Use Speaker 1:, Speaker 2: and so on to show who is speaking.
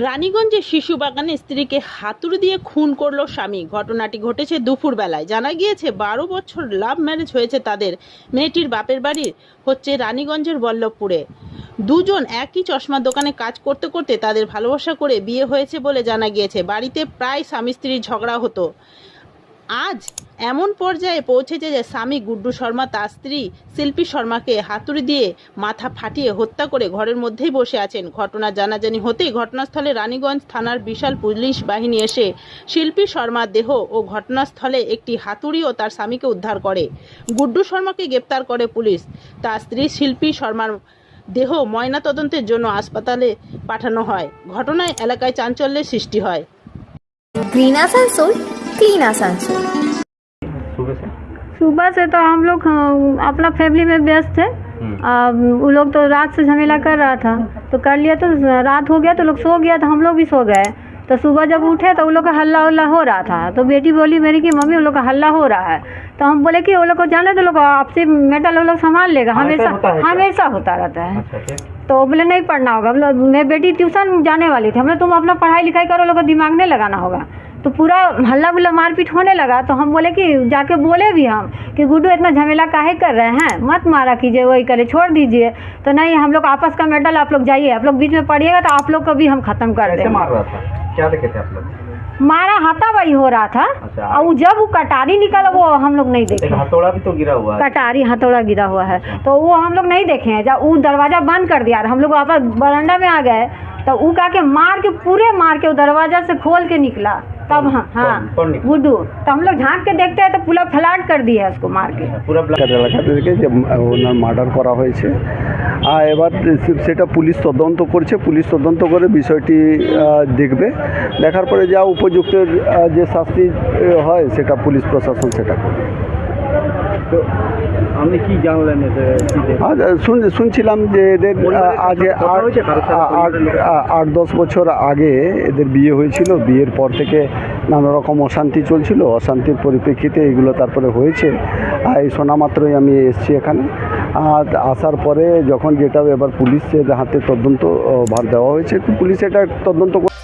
Speaker 1: রানীগঞ্জে শিশু বাগানে স্ত্রীকে হাতুড়ি দিয়ে খুন করল স্বামী। ঘটনাটি ঘটেছে দুপুরবেলায়। জানা গিয়েছে, বারো বছর লাভ ম্যারেজ হয়েছে তাদের। মেয়েটির বাপের বাড়ির হচ্ছে রানীগঞ্জের বল্লভপুরে। দুজন একই চশমার দোকানে কাজ করতে করতে তাদের ভালোবাসা করে বিয়ে হয়েছে বলে জানা গিয়েছে। বাড়িতে প্রায় স্বামী স্ত্রীর ঝগড়া হতো। আজ এমন পর্যায়ে পৌঁছেছে যে স্বামী গুড্ডু শর্মা, তার স্ত্রী শিল্পী শর্মাকে হাতুড়ি দিয়ে মাথা ফাটিয়ে হত্যা করে ঘরের মধ্যেই বসে আছেন। ঘটনা জানাজানি হতেই ঘটনাস্থলে রানীগঞ্জ থানার বিশাল পুলিশ বাহিনী এসে শিল্পী শর্মার দেহ ও ঘটনাস্থলে একটি হাতুড়ি ও তার স্বামীকে উদ্ধার করে। গুড্ডু শর্মাকে গ্রেপ্তার করে পুলিশ। তার স্ত্রী শিল্পী শর্মার দেহ ময়নাতদন্তের জন্য হাসপাতালে পাঠানো হয়। ঘটনায় এলাকায় চাঞ্চল্যের সৃষ্টি হয়।
Speaker 2: क्लीन आसनसोल
Speaker 3: सुबह से?
Speaker 4: सुबह से तो हम लोग हाँ, अपना फैमिली में व्यस्त थे। वो लोग तो रात से झमेला कर रहा था। तो कर लिया तो रात हो गया तो लोग सो गया तो हम लोग भी सो गए। तो सुबह जब उठे तो वो लोग का हल्ला उल्ला हो रहा था। तो बेटी बोली मेरी कि मम्मी उन लोग का हल्ला हो रहा है। तो हम बोले कि वो लोग को जाने तो लोग आपसे मेटल वो लोग संभाल लेगा। हमेशा? हमेशा होता रहता है।
Speaker 3: अच्छा
Speaker 4: तो बोले नहीं पढ़ना होगा। बोले मैं बेटी ट्यूशन जाने वाली थी। हमने तुम अपना पढ़ाई लिखाई करो लोग को दिमाग नहीं लगाना होगा। तो पूरा हल्ला गुल्ला मारपीट होने लगा तो हम बोले कि जाके बोले भी हम कि गुड्डू इतना झमेला काहे कर रहे हैं? मत मारा कीजिए वही करे छोड़ दीजिए। तो नहीं हम लोग आपस का मेडल आप लोग जाइए आप लोग बीच में पड़िएगा तो आप लोग को भी हम खत्म कर
Speaker 3: कैसे
Speaker 4: देंगे।
Speaker 3: मार रहा था? क्या देखे थे आप लोग?
Speaker 4: मारा हाथापाई हो रहा था।
Speaker 3: अच्छा।
Speaker 4: और जब वो कटारी निकला वो हम लोग नहीं देखे।
Speaker 3: हथौड़ा भी तो गिरा हुआ है।
Speaker 4: कटारी हथौड़ा गिरा हुआ है। तो वो हम लोग नहीं देखे हैं। जब वो दरवाज़ा बंद कर दिया हम लोग वापस बरंडा में आ गए तो वो का के मार के पूरे मार के वो दरवाज़ा से खोल के निकला। तब हाँ हाँ
Speaker 3: कौन- कौन निकला?
Speaker 4: गुड्डू तो हम लोग झांक के देखते हैं तो पूरा फ्लैट कर दिया है उसको मार के
Speaker 3: पूरा ब्लड
Speaker 5: এলাকার এলাকাদেরকে যে ওনার মার্ডার করা হয়েছে আর এবার সে- সেটা পুলিশ তদন্ত করছে পুলিশ তদন্ত করে বিষয়টি আহ, দেখবে দেখার পরে যা উপযুক্তের আহ, যে শাস্তি আহ, হয় সেটা পুলিশ প্রশাসন সেটা করবে
Speaker 3: তো আপনি কি জানলেন
Speaker 5: শুন শুনছিলাম যে এদের আগে আট দশ বছর আগে এদের বিয়ে হয়েছিল। বিয়ের পর থেকে নানা রকম অশান্তি চলছিল। অশান্তির পরিপ্রেক্ষিতে এগুলো তারপরে হয়েছে। আর এই শোনা মাত্রই আমি এসেছি এখানে। আর আসার পরে যখন যেটা এবার পুলিশের হাতে তদন্ত ভার দেওয়া হয়েছে পুলিশ এটা তদন্ত করে